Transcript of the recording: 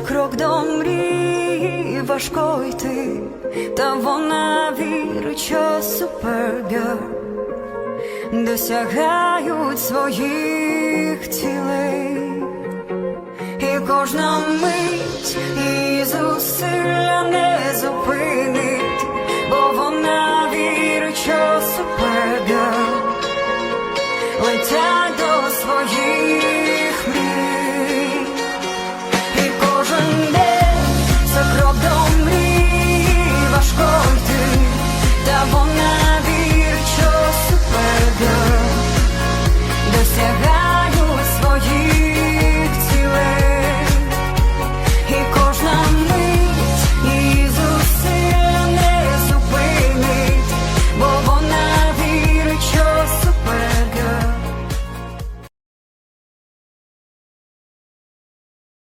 крок до мрії важко йти, та вона вірить, що супербір досягають своїх цілей, і кожна ми.